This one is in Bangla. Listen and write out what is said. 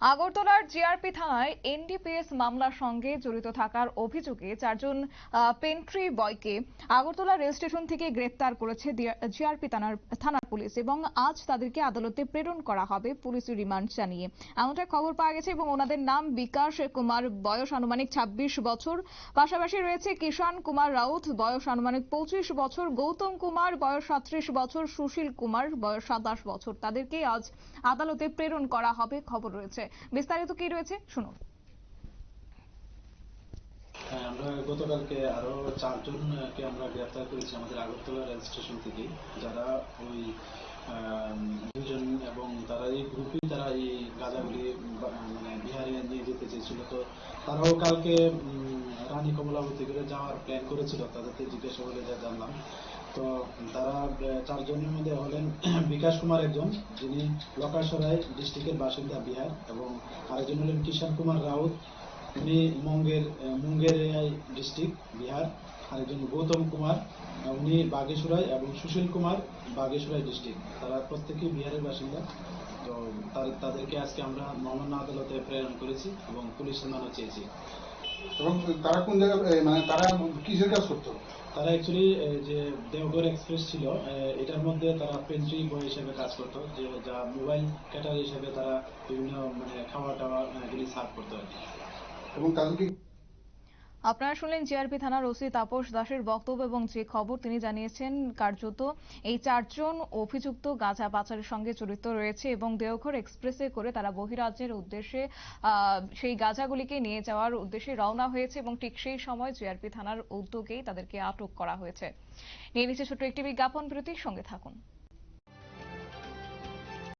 আগরতলার জিআরপি থানায় এনডিপিএস মামলার সঙ্গে জড়িত থাকার অভিযোগে চারজন পেন্ট্রি বয়কে আগরতলা রেল স্টেশন থেকে গ্রেপ্তার করেছে জিআরপি থানার থানার পুলিশ এবং আজ তাদেরকে আদালতে প্রেরণ করা হবে পুলিশ রিমান্ড জানিয়ে। এমনটা খবর পাওয়া গেছে এবং ওনাদের নাম বিকাশ কুমার, বয়স আনুমানিক ছাব্বিশ বছর। পাশাপাশি রয়েছে কিষান কুমার রাউত, বয়স আনুমানিক পঁচিশ বছর। গৌতম কুমার, বয়স সাত্রিশ বছর। সুশীল কুমার, বয়স সাতাশ বছর। তাদেরকে আজ আদালতে প্রেরণ করা হবে। খবর রয়েছে। বিস্তারিত কি রয়েছে? শুনুন। হ্যাঁ আমরা গতকালকে আরও চারজনকে আমরা গ্রেফতার করেছি আমাদের আগরতলা রেল স্টেশন থেকে। যারা ওই দুজন এবং তারা এই গ্রুপেই তারা এই গাঁজাগুলি মানে বিহারে নিয়ে যেতে চেয়েছিল। তো তারাও কালকে রানী কমলাবতী করে যাওয়ার প্ল্যান করেছিল। তাদেরকে জিজ্ঞাসা করে যা জানলাম। তো তারা চারজনের মধ্যে হলেন বিকাশ কুমার একজন, যিনি লকাসরাই ডিস্ট্রিক্টের বাসিন্দা বিহার, এবং আরেকজন হলেন কিষান কুমার রাউত উনি মুঙ্গের মুঙ্গের ডিস্ট্রিক্ট বিহার, আরেকজন গৌতম কুমার উনি বাগেশ্বরাই, এবং সুশীল কুমার বাগেশ্বরাই ডিস্ট্রিক্ট, তারা প্রত্যেকেই বিহারের বাসিন্দা। তো তাদেরকে আজকে আমরা মহামান্য আদালতে প্রেরণ করেছি, এবং পুলিশ রিমান্ডও চেয়েছি। এবং তারা কোন জায়গায় মানে তারা কিসের কাজ করতো? তারা অ্যাকচুয়ালি যে দেওঘর এক্সপ্রেস ছিল এটার মধ্যে তারা পেন্ট্রি বয় হিসেবে কাজ করতো যে যা মোবাইল ক্যাটার হিসেবে তারা বিভিন্ন মানে খাওয়া টাওয়া সার্ভ করতো আর কি। এবং তাদেরকে আপনারা শুনলেন জিআরপি থানার ওসি তাপস দাসের বক্তব্য এবং যে খবর তিনি জানিয়েছেন, কার্যত এই চারজন অভিযুক্ত গাঁজা পাচারের সঙ্গে জড়িত রয়েছে এবং দেওঘর এক্সপ্রেসে করে তারা বহিরাজ্যের উদ্দেশ্যে সেই গাঁজাগুলিকে নিয়ে যাওয়ার উদ্দেশ্যে রওনা হয়েছে এবং ঠিক সেই সময় জিআরপি থানার উদ্যোগেই তাদেরকে আটক করা হয়েছে। নিয়ে নিচ্ছে ছোট্ট একটি বিজ্ঞাপন, বিরতির সঙ্গে থাকুন।